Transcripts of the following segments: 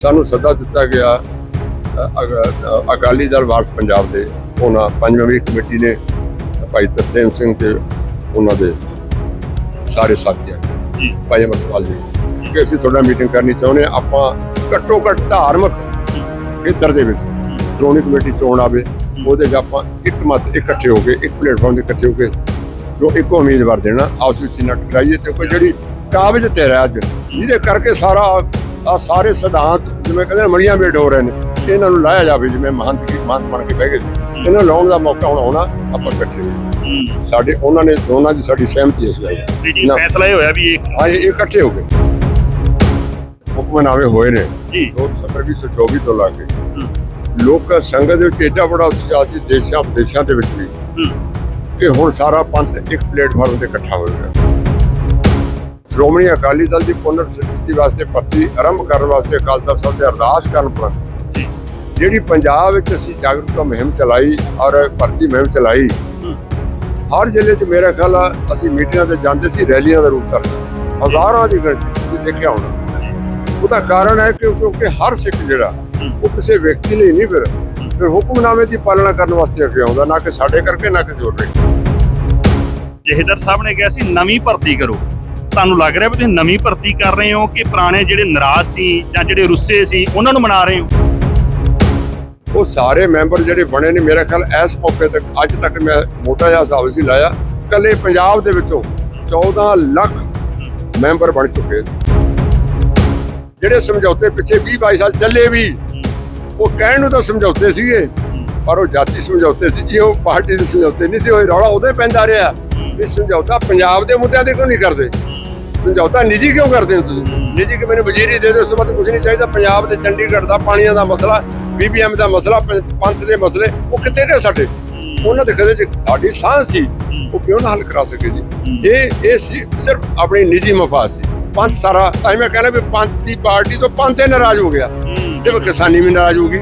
ਸਾਨੂੰ ਸੱਦਾ ਦਿੱਤਾ ਗਿਆ ਅਕਾਲੀ ਦਲ ਵਾਰਸ ਪੰਜਾਬ ਦੇ ਉਹਨਾਂ ਪੰਜ ਮੈਂਬਰੀ ਕਮੇਟੀ ਨੇ ਭਾਈ ਤਰਸੇਮ ਸਿੰਘ ਤੇ ਉਹਨਾਂ ਦੇ ਸਾਰੇ ਸਾਥੀਆਂ। ਜੀ। ਭਾਈ ਅਮਰਪਾਲ ਜੀ ਕਿ ਅਸੀਂ ਤੁਹਾਡਾ ਮੀਟਿੰਗ ਕਰਨੀ ਚਾਹੁੰਦੇ ਆਪਾਂ ਘੱਟੋ ਘੱਟ ਧਾਰਮਿਕ ਖੇਤਰ ਦੇ ਵਿੱਚ ਸ਼੍ਰੋਮਣੀ ਕਮੇਟੀ ਚੋਣ ਆਵੇ ਉਹਦੇ 'ਚ ਆਪਾਂ ਇੱਕ ਮਤ ਇਕੱਠੇ ਹੋ ਕੇ ਇੱਕ ਪਲੇਟਫਾਰਮ ਤੇ ਇਕੱਠੇ ਹੋ ਕੇ ਜੋ ਇੱਕੋ ਉਮੀਦਵਾਰ ਦੇਣਾ ਆਪਸ ਵਿੱਚ ਨਾ ਟਕਰਾਈਏ ਤੇ ਕੋਈ ਜਿਹੜੀ ਕਾਬਜ ਤੇ ਰਿਹਾ ਅੱਜ ਜਿਹਦੇ ਕਰਕੇ ਸਾਰਾ ਆ ਸਾਰੇ ਸਿਧਾਂਤ ਜਿਵੇਂ ਕਹਿੰਦੇ ਮੜੀਆਂ ਮੇਡ ਹੋ ਰਹੇ ਨੇ ਇਹਨਾਂ ਨੂੰ ਲਾਇਆ ਜਾਵੇ ਜਿਵੇਂ ਮਹੰਤ ਕੀ ਮਹੰਤ ਬਣ ਕੇ ਬਹਿ ਗਏ ਸੀ। ਇਹਨਾਂ ਨੂੰ ਲਾਉਣ ਦਾ ਮੌਕਾ ਹੁਣ ਆਉਣਾ ਆਪਾਂ ਇਕੱਠੇ ਹੋਈਏ। ਹੂੰ। ਸਾਡੇ ਉਹਨਾਂ ਨੇ ਦੋਨਾਂ ਦੀ ਸਾਡੀ ਸਹਿਮਤੀ ਇਸ ਗੱਲ ਨਾ। ਫੈਸਲਾ ਇਹ ਹੋਇਆ ਵੀ ਇਹ ਹਾਂ ਇਹ ਇਕੱਠੇ ਹੋ ਗਏ। ਹੁਕਮਨਾਮੇ ਹੋਏ ਨੇ। ਜੀ। 2 ਦਸੰਬਰ 2024 ਤੋਂ ਲਾ ਕੇ। ਲੋਕ ਸੰਗਤ ਦੇ ਵਿੱਚ ਏਡਾ ਬੜਾ ਉਤਸ਼ਾਹ ਸੀ ਦੇਸ਼ਾਂ ਵਿਦੇਸ਼ਾਂ ਦੇ ਵਿੱਚ ਵੀ। ਹੂੰ। ਕਿ ਹੁਣ ਸਾਰਾ ਪੰਥ ਇੱਕ ਪਲੇਟਫਾਰਮ ਤੇ ਇਕੱਠਾ ਹੋ ਗਿਆ ਸ਼੍ਰੋਮਣੀ ਅਕਾਲੀ ਦਲ ਦੀ ਪੁਨਰ ਸਥਿਤੀ ਵਾਸਤੇ ਭਰਤੀ ਆਰੰਭ ਕਰਨ ਵਾਸਤੇ ਅਕਾਲ ਤਖਤ ਸਾਹਿਬ ਦੇ ਅਰਦਾਸ ਕਰਨ ਜੀ। ਜਿਹੜੀ ਪੰਜਾਬ ਵਿੱਚ ਅਸੀਂ ਜਾਗਰੂਕਤਾ ਮੁਹਿੰਮ ਚਲਾਈ ਔਰ ਭਰਤੀ ਮੁਹਿੰਮ ਚਲਾਈ ਹਰ ਜ਼ਿਲ੍ਹੇ 'ਚ ਮੇਰਾ ਖਿਆਲ ਆ ਅਸੀਂ ਮੀਟਿੰਗਾਂ ਤੇ ਜਾਂਦੇ ਸੀ ਰੈਲੀਆਂ ਦਾ ਰੂਪ ਕਰਦੇ ਹਜ਼ਾਰਾਂ ਦੀ ਗਿਣਤੀ ਤੁਸੀਂ ਦੇਖਿਆ ਹੋਣਾ। ਉਹਦਾ ਕਾਰਨ ਹੈ ਕਿ ਕਿਉਂਕਿ ਹਰ ਸਿੱਖ ਜਿਹੜਾ ਉਹ ਕਿਸੇ ਵਿਅਕਤੀ ਲਈ ਨਹੀਂ ਫਿਰ ਫਿਰ ਹੁਕਮਨਾਮੇ ਦੀ ਪਾਲਣਾ ਕਰਨ ਵਾਸਤੇ ਅੱਗੇ ਆਉਂਦਾ ਨਾ ਕਿ ਸਾਡੇ ਕਰਕੇ ਨਾ ਕਿਸੇ ਹੋਰ ਦੇ ਜਹੇਦਾਰ ਸਾਹਿਬ ਨੇ ਕਿਹਾ ਸੀ ਨਵੀਂ ਭਰਤੀ ਕਰੋ। ਤੁਹਾਨੂੰ ਲੱਗ ਰਿਹਾ ਵੀ ਤੁਸੀਂ ਨਵੀਂ ਭਰਤੀ ਕਰ ਰਹੇ ਹੋ ਕਿ ਪੁਰਾਣੇ ਜਿਹੜੇ ਨਾਰਾਜ਼ ਸੀ ਜਾਂ ਜਿਹੜੇ ਰੁੱਸੇ ਸੀ, ਉਹਨਾਂ ਨੂੰ ਮਨਾ ਰਹੇ ਹੋ? ਉਹ ਸਾਰੇ ਮੈਂਬਰ ਜਿਹੜੇ ਬਣੇ ਨੇ, ਮੇਰਾ ਖਿਆਲ ਇਸ ਮੌਕੇ ਤੱਕ, ਅੱਜ ਤੱਕ ਮੈਂ ਮੋਟਾ ਜਿਹਾ ਹਿਸਾਬ ਸੀ ਲਾਇਆ ਕੱਲੇ ਪੰਜਾਬ ਦੇ ਵਿੱਚੋਂ 14 ਲੱਖ ਮੈਂਬਰ ਬਣ ਚੁੱਕੇ ਨੇ। ਜਿਹੜੇ ਸਮਝੌਤੇ ਪਿੱਛੇ 20 22 ਸਾਲ ਚੱਲੇ ਵੀ, ਉਹ ਕਹਿਣ ਨੂੰ ਤਾਂ ਸਮਝੌਤੇ ਸੀਗੇ, ਪਰ ਉਹ ਜਾਤੀ ਸਮਝੌਤੇ ਸੀ। ਜੀ, ਉਹ ਪਾਰਟੀ ਦੇ ਸਮਝੌਤੇ ਨਹੀਂ ਸੀ ਉਹ ਰੌਲਾ ਉਹਦੇ ਪੈਂਦਾ ਰਿਹਾ ਵੀ ਸਮਝੌਤਾ ਪੰਜਾਬ ਦੇ ਮੁੱਦਿਆਂ ਤੇ ਕਿਉਂ ਨਹੀਂ ਕਰਦੇ? ਸਮਝੌਤਾ ਨਿੱਜੀ ਕਿਉਂ ਕਰਦੇ ਹੋ ਤੁਸੀਂ? ਨਿੱਜੀ ਕਿ ਮੈਨੂੰ ਵਜ਼ੀਰੀ ਦੇ ਦਿਓ ਉਸ ਤੋਂ ਕੁਝ ਨਹੀਂ ਚਾਹੀਦਾ। ਪੰਜਾਬ ਦੇ ਚੰਡੀਗੜ੍ਹ ਦਾ ਪਾਣੀਆਂ ਦਾ ਮਸਲਾ ਬੀਬੀਐਮ ਦਾ ਮਸਲਾ ਪੰਥ ਦੇ ਮਸਲੇ, ਉਹ ਕਿੱਥੇ ਨੇ ਸਾਡੇ? ਉਹਨਾਂ ਦੇ ਖਦੇ ਚ ਸਾਡੀ ਸਾਂਝ ਸੀ, ਉਹ ਕਿਉਂ ਨਾ ਹੱਲ ਕਰਾ ਸਕੇ ਜੀ? ਇਹ ਇਹ ਸੀ ਸਿਰਫ ਆਪਣੀ ਨਿੱਜੀ ਮਫਾਦ ਸੀ। ਪੰਥ ਸਾਰਾ, ਤਾਂ ਮੈਂ ਕਹਿੰਦਾ ਵੀ ਪੰਥ ਦੀ ਪਾਰਟੀ ਤੋਂ ਪੰਥ ਹੀ ਨਾਰਾਜ਼ ਹੋ ਗਿਆ। ਤੇ ਕਿਸਾਨੀ ਵੀ ਨਾਰਾਜ਼ ਹੋ ਗਈ।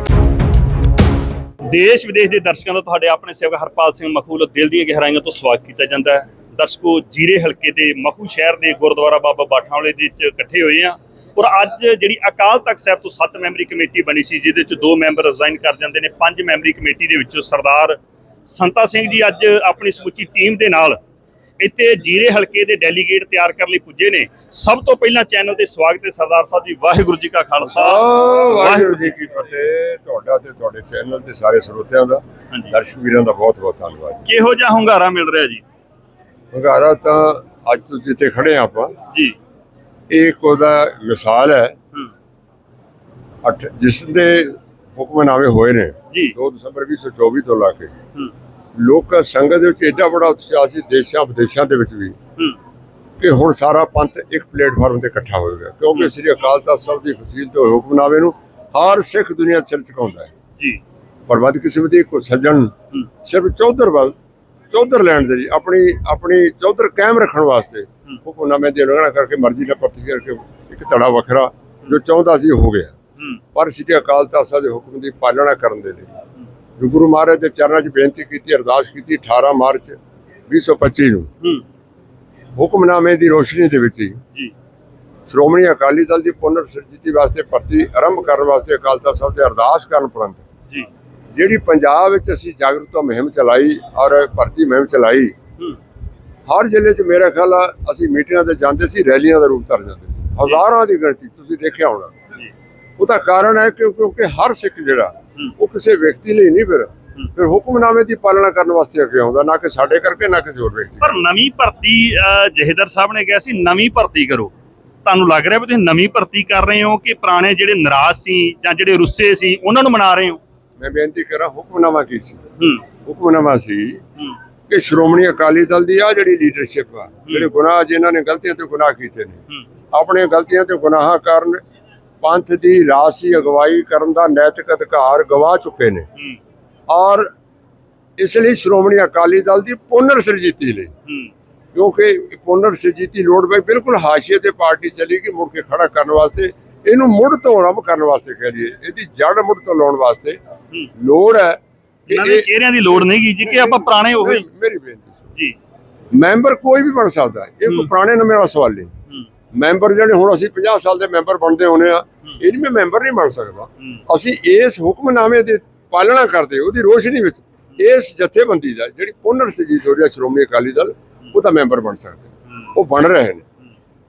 ਦੇਸ਼ ਵਿਦੇਸ਼ ਦੇ ਦਰਸ਼ਕਾਂ ਦਾ ਤੁਹਾਡੇ ਆਪਣੇ ਸੇਵਕ ਹਰਪਾਲ ਸਿੰਘ ਮਖੂਲ ਦਿਲ ਦੀਆਂ ਗਹਿਰਾਈਆਂ ਤੋਂ ਸਵਾਗਤ ਕੀਤਾ ਜਾਂਦਾ ਹੈ। ਦਰਸ਼ਕੋ ਜੀਰੇ ਹਲਕੇ ਦੇ ਮਖੂ ਸ਼ਹਿਰ ਦੇ ਗੁਰਦੁਆਰਾ ਬਾਬਾ ਬਾਠਾਂ ਵਾਲੇ ਦੇ ਵਿੱਚ ਇਕੱਠੇ ਹੋਏ ਆ ਔਰ ਅੱਜ ਜਿਹੜੀ ਅਕਾਲ ਤਖਤ ਸਾਹਿਬ ਤੋਂ 7 ਮੈਂਬਰੀ ਕਮੇਟੀ ਬਣੀ ਸੀ ਜਿਹਦੇ ਵਿੱਚ ਦੋ ਮੈਂਬਰ ਰਿਜ਼ਾਈਨ ਕਰ ਜਾਂਦੇ ਨੇ ਪੰਜ ਮੈਂਬਰੀ ਕਮੇਟੀ ਦੇ ਵਿੱਚੋਂ ਸਰਦਾਰ ਸੰਤਾ ਸਿੰਘ ਜੀ ਅੱਜ ਆਪਣੀ ਸਮੁੱਚੀ ਟੀਮ ਦੇ ਨਾਲ ਇੱਥੇ ਜੀਰੇ ਹਲਕੇ ਦੇ ਡੈਲੀਗੇਟ ਤਿਆਰ ਕਰਨ ਲਈ ਪੁੱਜੇ ਨੇ। ਸਭ ਤੋਂ ਪਹਿਲਾਂ ਚੈਨਲ ਤੇ ਸਵਾਗਤ ਹੈ ਸਰਦਾਰ ਸਾਹਿਬ ਜੀ ਵਾਹਿਗੁਰੂ ਜੀ ਕਾ ਖਾਲਸਾ। ਵਾਹਿਗੁਰੂ ਜੀ ਕੀ ਫਤਿਹ। ਤੁਹਾਡਾ ਤੇ ਤੁਹਾਡੇ ਚੈਨਲ ਤੇ ਸਾਰੇ ਸਰੋਤਿਆਂ ਦਾ ਦਰਸ਼ਕ ਵੀਰਾਂ ਦਾ ਬਹੁਤ ਬਹੁਤ ਧੰਨਵਾਦ ਕਿਹੋ ਜਿਹਾ ਹੁੰਗਾਰਾ ਮਿਲ ਰਿਹਾ ਜੀ? ਹੰਗਾਰਾ ਤਾਂ ਅੱਜ ਤੁਸੀਂ ਜਿੱਥੇ ਖੜੇ ਆ ਆਪਾਂ ਜੀ। ਇਹ ਉਹਦਾ ਮਿਸਾਲ ਹੈ। ਹੂੰ। ਅੱਠ ਜਿਸ ਦੇ ਹੁਕਮਨਾਮੇ ਹੋਏ ਨੇ ਜੀ। 2 ਦਸੰਬਰ 2024 ਤੋਂ ਲਾ ਕੇ। ਹੂੰ। ਲੋਕ ਸੰਗਤ ਦੇ ਵਿੱਚ ਏਡਾ ਬੜਾ ਉਤਸ਼ਾਹ ਸੀ ਦੇਸ਼ਾਂ ਵਿਦੇਸ਼ਾਂ ਦੇ ਵਿੱਚ ਵੀ ਹੂੰ। ਕਿ ਹੁਣ ਸਾਰਾ ਪੰਥ ਇੱਕ ਪਲੇਟਫਾਰਮ ਤੇ ਇਕੱਠਾ ਹੋ ਗਿਆ। ਕਿਉਂਕਿ ਸ੍ਰੀ ਅਕਾਲ ਤਖਤ ਸਾਹਿਬ ਦੀ ਫਸੀਲ ਤੋਂ ਹੁਕਮਨਾਮੇ ਨੂੰ ਹਰ ਸਿੱਖ ਦੁਨੀਆ ਸਿਰ ਝੁਕਾਉਂਦਾ ਹੈ। ਜੀ। ਪਰ ਬਦਕਿਸਮਤੀ ਦੀ ਕੋ ਸੱਜਣ। ਸਿਰਫ ਚੌਧਰ ਵੱਲ ਚੌਧਰ ਲੈਣ ਦੇ ਲਈ ਆਪਣੀ ਆਪਣੀ ਚੌਧਰ ਕਾਇਮ ਰੱਖਣ ਵਾਸਤੇ ਹੁਕਮਨਾਮੇ ਦੀ ਉਲੰਘਣਾ ਕਰਕੇ ਮਰਜ਼ੀ ਨਾਲ ਭਰਤੀ ਕਰਕੇ ਇੱਕ ਧੜਾ ਵੱਖਰਾ ਜੋ ਚਾਹੁੰਦਾ ਸੀ ਹੋ ਗਿਆ। ਪਰ ਸ੍ਰੀ ਅਕਾਲ ਤਖਤ ਸਾਹਿਬ ਦੇ ਹੁਕਮ ਦੀ ਪਾਲਣਾ ਕਰਨ ਦੇ ਲਈ ਜੋ ਗੁਰੂ ਮਹਾਰਾਜ ਦੇ ਚਰਨਾਂ 'ਚ ਬੇਨਤੀ ਕੀਤੀ ਅਰਦਾਸ ਕੀਤੀ 18 ਮਾਰਚ 2025 ਨੂੰ। ਹੁਕਮਨਾਮੇ ਦੀ ਰੋਸ਼ਨੀ ਦੇ ਵਿੱਚ ਜੀ। ਸ਼੍ਰੋਮਣੀ ਅਕਾਲੀ ਦਲ ਦੀ ਪੁਨਰ ਸਰਜੀਤੀ ਵਾਸਤੇ ਭਰਤੀ ਆਰੰਭ ਕਰਨ ਵਾਸਤੇ ਅਕਾਲ ਤਖਤ ਸਾਹਿਬ ਦੇ ਅਰਦਾਸ ਕਰਨ ਉਪਰੰਤ ਜੀ। ਜਿਹੜੀ ਪੰਜਾਬ ਵਿੱਚ ਅਸੀਂ ਜਾਗਰੂਕਤਾ ਮੁਹਿੰਮ ਚਲਾਈ ਔਰ ਭਰਤੀ ਮੁਹਿੰਮ ਚਲਾਈ ਹਰ ਜ਼ਿਲ੍ਹੇ 'ਚ ਮੇਰਾ ਖਿਆਲ ਆ ਅਸੀਂ ਮੀਟਿੰਗਾਂ ਤੇ ਜਾਂਦੇ ਸੀ ਰੈਲੀਆਂ ਦਾ ਰੂਪ ਧਰ ਜਾਂਦੇ ਸੀ। ਹਜ਼ਾਰਾਂ ਦੀ ਗਿਣਤੀ ਤੁਸੀਂ ਦੇਖਿਆ ਹੋਣਾ। ਉਹਦਾ ਕਾਰਨ ਹੈ ਕਿ ਕਿਉਂਕਿ ਹਰ ਸਿੱਖ ਜਿਹੜਾ। ਉਹ ਕਿਸੇ ਵਿਅਕਤੀ ਲਈ ਨਹੀਂ ਫਿਰ। ਫਿਰ ਹੁਕਮਨਾਮੇ ਦੀ ਪਾਲਣਾ ਕਰਨ ਵਾਸਤੇ ਅੱਗੇ ਆਉਂਦਾ ਨਾ ਕਿ ਸਾਡੇ ਕਰਕੇ ਨਾ ਕਿਸੇ ਹੋਰ ਵਿਅਕਤੀ ਪਰ ਨਵੀਂ ਭਰਤੀ ਜਹੇਦਾਰ ਸਾਹਿਬ ਨੇ ਕਿਹਾ ਸੀ ਨਵੀਂ ਭਰਤੀ ਕਰੋ। ਤੁਹਾਨੂੰ ਲੱਗ ਰਿਹਾ ਵੀ ਤੁਸੀਂ ਨਵੀਂ ਭਰਤੀ ਕਰ ਰਹੇ ਹੋ ਕਿ ਪੁਰਾਣੇ ਜਿਹੜੇ ਨਾਰਾਜ਼ ਸੀ ਜਾਂ ਜਿਹੜੇ ਰੁੱਸੇ ਸੀ ਉਹਨਾਂ ਨੂੰ ਮਨਾ ਰਹੇ ਹੋ? ਮੈਂ ਬੇਨਤੀ ਕਰਾਂ ਹੁਕਮਨਾਮਾ ਕੀ ਸੀ? ਹੁਕਮਨਾਮਾ ਸੀ ਕਿ ਸ਼੍ਰੋਮਣੀ ਅਕਾਲੀ ਦਲ ਦੀ ਆ ਜਿਹੜੀ ਲੀਡਰਸ਼ਿਪ ਆ ਜਿਹੜੇ ਗੁਨਾਹ ਜਿਨ੍ਹਾਂ ਨੇ ਗਲਤੀਆਂ ਤੇ ਗੁਨਾਹ ਕੀਤੇ ਨੇ ਹੂੰ। ਆਪਣੀਆਂ ਗਲਤੀਆਂ ਤੇ ਗੁਨਾਹਾਂ ਕਾਰਨ ਪੰਥ ਦੀ ਰਾਸੀ ਅਗਵਾਈ ਕਰਨ ਦਾ ਨੈਤਿਕ ਅਧਿਕਾਰ ਗਵਾ ਚੁੱਕੇ ਨੇ। ਔਰ ਇਸ ਲਈ ਸ਼੍ਰੋਮਣੀ ਅਕਾਲੀ ਦਲ ਦੀ ਪੁਨਰ ਸਰਜੀਤੀ ਲਈ ਕਿਉਂਕਿ ਪੁਨਰ ਸਰਜੀਤੀ ਲੋੜ ਪਈ ਬਿਲਕੁਲ ਹਾਸ਼ੀਏ ਤੇ ਪਾਰਟੀ ਚਲੀ ਗਈ ਮੁੜ ਕੇ ਖੜਾ ਕਰਨ ਵਾਸਤੇ ਇਹਨੂੰ ਮੁੜ ਤੋਂ ਆਰੰਭ ਕਰਨ ਵਾਸਤੇ ਕਹਿ ਲਈਏ ਇਹਦੀ ਜੜ ਮੁੜ ਤੋਂ ਲਾਉਣ ਵਾਸਤੇ ਹੂੰ। ਲੋੜ ਹੈ ਕਿ ਇਹ ਚਿਹਰਿਆਂ ਦੀ ਲੋੜ ਨਹੀਂ ਗੀ ਜੀ ਕਿ ਆਪਾਂ ਪੁਰਾਣੇ ਉਹੀ ਮੇਰੀ ਬੇਨਤੀ। ਜੀ। ਮੈਂਬਰ ਕੋਈ ਵੀ ਬਣ ਸਕਦਾ ਹੈ। ਇਹ ਕੋਈ ਹੂੰ। ਪੁਰਾਣੇ ਨਵੇਂ ਵਾਲਾ ਸਵਾਲ ਨਹੀਂ। ਹੂੰ। ਮੈਂਬਰ ਜਿਹੜੇ ਹੁਣ ਅਸੀਂ 50 ਸਾਲ ਦੇ ਮੈਂਬਰ ਬਣਦੇ ਹੋਣੇ ਆ ਇਹ ਨਹੀਂ ਮੈਂ ਮੈਂਬਰ ਨਹੀਂ ਬਣ ਸਕਦਾ। ਹੂੰ। ਅਸੀਂ ਇਸ ਹੁਕਮਨਾਮੇ ਦੀ ਪਾਲਣਾ ਕਰਦੇ ਉਹਦੀ ਰੋਸ਼ਨੀ ਵਿੱਚ। ਇਸ ਜਥੇਬੰਦੀ ਦਾ ਜਿਹੜੀ ਪੁਨਰ ਸਜੀਤ ਹੋ ਰਿਹਾ ਸ਼੍ਰੋਮਣੀ ਅਕਾਲੀ ਦਲ ਉਹਦਾ ਮੈਂਬਰ ਬਣ ਸਕਦੇ। ਉਹ ਬਣ ਰਹੇ ਨੇ।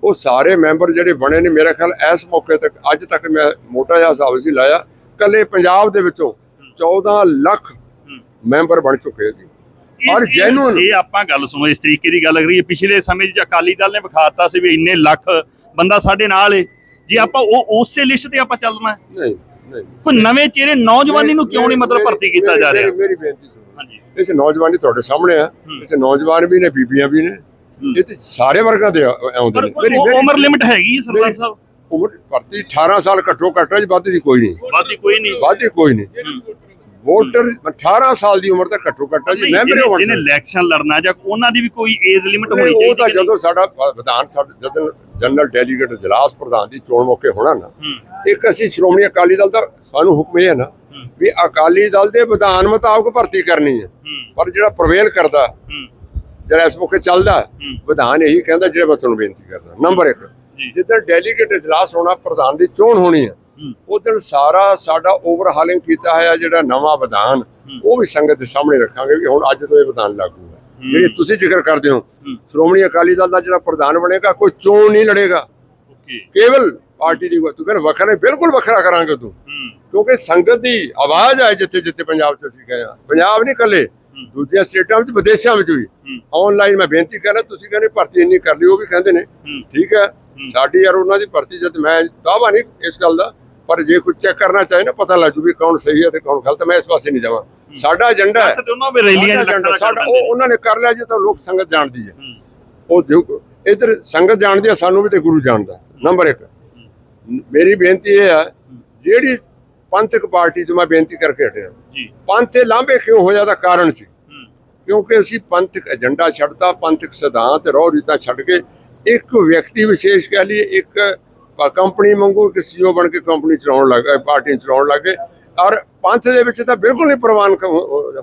ਉਹ ਸਾਰੇ ਮੈਂਬਰ ਜਿਹੜੇ ਬਣੇ ਨੇ ਮੇਰਾ ਖਿਆਲ ਇਸ ਮੌਕੇ ਤੱਕ ਅੱਜ ਤੱਕ ਮੈਂ ਮੋਟਾ ਜਿਹਾ ਹਿਸਾਬ ਸੀ ਲਾਇਆ ਕੱਲੇ ਪੰਜਾਬ ਦੇ ਵਿੱਚੋਂ 14 ਲੱਖ ਮੈਂਬਰ ਬਣ ਚੁੱਕੇ ਜੀ। ਔਰ ਇਸ- genuine- ਜੇ ਆਪਾਂ ਗੱਲ ਸੁਣੋ ਇਸ ਤਰੀਕੇ ਦੀ ਗੱਲ ਕਰੀਏ ਪਿਛਲੇ ਸਮੇਂ 'ਚ ਅਕਾਲੀ ਦਲ ਨੇ ਵਿਖਾਤਾ ਸੀ ਵੀ ਇੰਨੇ ਲੱਖ ਬੰਦਾ ਸਾਡੇ ਨਾਲ ਏ ਜੇ ਆਪਾਂ ਉਹ ਉਸੇ ਲਿਸਟ ਤੇ ਆਪਾਂ ਚੱਲਣਾ ਨਹੀਂ ਨਹੀਂ। ਕੋਈ ਨਵੇਂ ਚਿਹਰੇ ਨੌਜਵਾਨੀ ਨੂੰ ਕਿਉਂ ਨਹੀਂ ਮਤਲਬ ਭਰਤੀ ਕੀਤਾ ਜਾ ਰਿਹਾ? ਮੇਰੀ- ਬੇਨਤੀ ਸੁਣੋ। ਹਾਂਜੀ। 'ਚ ਨੌਜਵਾਨੀ ਤੁਹਾਡੇ ਸਾਹਮਣੇ ਆ 'ਚ ਨੌਜਵਾਨ ਵੀ ਨੇ ਬੀਬੀਆਂ ਵੀ ਨੇ। ਇਹ ਤੇ ਸਾਰੇ ਵਰਗਾਂ ਦੇ ਆ- ਆਉਂਦੇ ਪਰ ਨੇ। ਕੋਈ ਉਹ ਉਮਰ ਲਿਮਟ ਹੈਗੀ ਹੈ ਸਰਦਾਰ ਸਾਹਿਬ? ਉਮਰ ਭਰਤੀ 18 ਸਾਲ ਘੱਟੋ ਘੱਟ ਹੈ ਜੀ ਵੱਧ ਦੀ ਕੋਈ ਨਹੀਂ। ਵਾਦੀ ਕੋਈ ਨਹੀਂ। ਵੱਧ ਦੀ ਕੋਈ ਨਹੀਂ। ਵੋਟਰ 18 ਸਾਲ ਦੀ ਉਮਰ ਤੱਕ ਘੱਟੋ ਘੱਟ ਹੈ ਜੀ ਮੈਂ ਮੇਰੇ ਜਿਹਨੇ ਹੋਣ ਜਿਹਨੇ ਇਲੈਕਸ਼ਨ ਲੜਨਾ ਜਾਂ ਉਹਨਾਂ ਦੀ ਵੀ ਕੋਈ ਏਜ ਲਿਮਿਟ ਹੋਣੀ ਨਹੀਂ, ਉਹ ਚਾਹੀਦੀ ਤਾਂ ਕਿ ਨਹੀਂ? ਜਦੋਂ ਸਾਡਾ ਵਿਧਾਨ ਸਭਾ ਜਦੋਂ ਜਨਰਲ ਡੈਲੀਗੇਟ ਜਲਾਸ ਪ੍ਰਧਾਨ ਦੀ ਚੋਣ ਮੌਕੇ ਹੋਣਾ ਨਾ ਹੂੰ। ਇੱਕ ਅਸੀਂ ਸ਼੍ਰੋਮਣੀ ਅਕਾਲੀ ਦਲ ਦਾ ਸਾਨੂੰ ਹੁਕਮ ਇਹ ਹੈ ਨਾ ਹੂੰ। ਵੀ ਅਕਾਲੀ ਦਲ ਦੇ ਵਿਧਾਨ ਮੁਤਾਬਕ ਭਰਤੀ ਕਰਨੀ ਹੈ। ਹੂੰ। ਪਰ ਜਿਹੜਾ ਪ੍ਰਵੇਲ ਕਰਦਾ ਹੂੰ। ਜਿਹੜਾ ਇਸ ਮੌਕੇ ਚੱਲਦਾ। ਵਿਧਾਨ ਇਹੀ ਕਹਿੰਦਾ ਜਿਹੜਾ ਮੈਂ ਤੁਹਾਨੂੰ ਬੇਨਤੀ ਕਰਦਾ। ਨੰਬਰ 1 ਜੀ। ਜਿੱਦਣ ਡੈਲੀਗੇਟ ਇਜਲਾਸ ਹੋਣਾ ਪ੍ਰਧਾਨ ਦੀ ਚੋਣ ਹੋਣੀ ਹੈ। ਦਿਨ ਸਾਰਾ ਸਾਡਾ ਓਵਰਹਾਲਿੰਗ ਕੀਤਾ ਹੋਇਆ ਜਿਹੜਾ ਨਵਾਂ ਵਿਧਾਨ ਉਹ ਵੀ ਸੰਗਤ ਦੇ ਸਾਹਮਣੇ ਰੱਖਾਂਗੇ ਵੀ ਹੁਣ ਅੱਜ ਤੋਂ ਇਹ ਵਿਧਾਨ ਲਾਗੂ ਹੈ। ਜਿਹੜੀ ਤੁਸੀਂ ਜ਼ਿਕਰ ਕਰਦੇ ਹੋ ਸ਼੍ਰੋਮਣੀ ਅਕਾਲੀ ਦਲ ਦਾ ਜਿਹੜਾ ਪ੍ਰਧਾਨ ਬਣੇਗਾ ਕੋਈ ਚੋਣ ਨਹੀਂ ਲੜੇਗਾ। ਕੇਵਲ ਪਾਰਟੀ ਦੀ ਤੂੰ ਕਹਿੰਦਾ ਵੱਖਰਾ ਬਿਲਕੁਲ ਵੱਖਰਾ ਕਰਾਂਗੇ ਤੂੰ। ਕਿਉਂਕਿ ਸੰਗਤ ਦੀ ਆਵਾਜ਼ ਹੈ ਜਿੱਥੇ ਜਿੱਥੇ ਪੰਜਾਬ 'ਚ ਅਸੀਂ ਗਏ ਹਾਂ। ਪੰਜਾਬ ਨਹੀਂ ਕੱਲੇ ਦੂਜੀਆਂ ਸਟੇਟਾਂ ਵਿੱਚ ਵਿਦੇਸ਼ਾਂ ਵਿੱਚ ਵੀ। ਆਨਲਾਈਨ ਮੈਂ ਬੇਨਤੀ ਕਰਨਾ ਤੁਸੀਂ ਕਹਿੰਦੇ ਭਰਤੀ ਇੰਨੀ ਕਰ ਲਈ ਉਹ ਵੀ ਕਹਿੰਦੇ ਨੇ। ਠੀਕ ਹੈ। ਸਾਡੀ ਯਾਰ ਉਹਨਾਂ ਦੀ ਭਰਤੀ ਜਦ ਮੈਂ ਦਾਵਾ ਨਹੀਂ ਇਸ ਗੱਲ ਦਾ ਪਰ ਜੇ ਕੋਈ ਚੈੱਕ ਕਰਨਾ ਚਾਹੇ ਨਾ ਪਤਾ ਲੱਗ ਜੂ ਵੀ ਕੌਣ ਸਹੀ ਹੈ ਤੇ ਕੌਣ ਗਲਤ ਮੈਂ ਇਸ ਪਾਸੇ ਨਹੀਂ ਜਾਵਾਂ। ਸਾਡਾ ਏਜੰਡਾ ਹੈ। ਉਹਨਾਂ ਵੀ ਰੈਲੀਆਂ ਲੱਖਾਂ ਸਾਡਾ ਉਹ ਉਹਨਾਂ ਨੇ ਕਰ ਲਿਆ ਜੀ ਤਾਂ ਲੋਕ ਸੰਗਤ ਜਾਣਦੀ ਹੈ। ਉਹ ਇੱਧਰ ਸੰਗਤ ਜਾਣਦੀ ਹੈ ਸਾਨੂੰ ਵੀ ਤੇ ਗੁਰੂ ਜਾਣਦਾ ਨੰਬਰ 1 ਮੇਰੀ ਬੇਨਤੀ ਇਹ ਹੈ। ਜਿਹੜੀ ਪੰਥਕ ਪਾਰਟੀ ਤੋਂ ਮੈਂ ਬੇਨਤੀ ਕਰਕੇ ਹਟਿਆ। ਜੀ। ਪੰਥ ਤੇ ਲਾਂਭੇ ਕਿਉਂ ਹੋ ਜਾਂਦਾ ਕਾਰਨ ਸੀ? ਕਿਉਂਕਿ ਅਸੀਂ ਪੰਥਕ ਏਜੰਡਾ ਛੱਡਤਾ ਪੰਥਕ ਸਿਧਾਂਤ ਰੋਹ ਰੀਤਾਂ ਛੱਡ ਕੇ ਇੱਕ ਵਿਅਕਤੀ ਵਿਸ਼ੇਸ਼ ਕਹਿ ਲਈਏ ਇੱਕ ਕੰਪਨੀ ਵਾਂਗੂ ਇੱਕ ਸੀਓ ਬਣ ਕੇ ਕੰਪਨੀ ਚਲਾਉਣ ਲੱਗ ਗਏ ਪਾਰਟੀ ਚਲਾਉਣ ਲੱਗ ਗਏ। ਔਰ ਪੰਥ ਦੇ ਵਿੱਚ ਤਾਂ ਬਿਲਕੁਲ ਨਹੀਂ ਪ੍ਰਵਾਨ ਕ-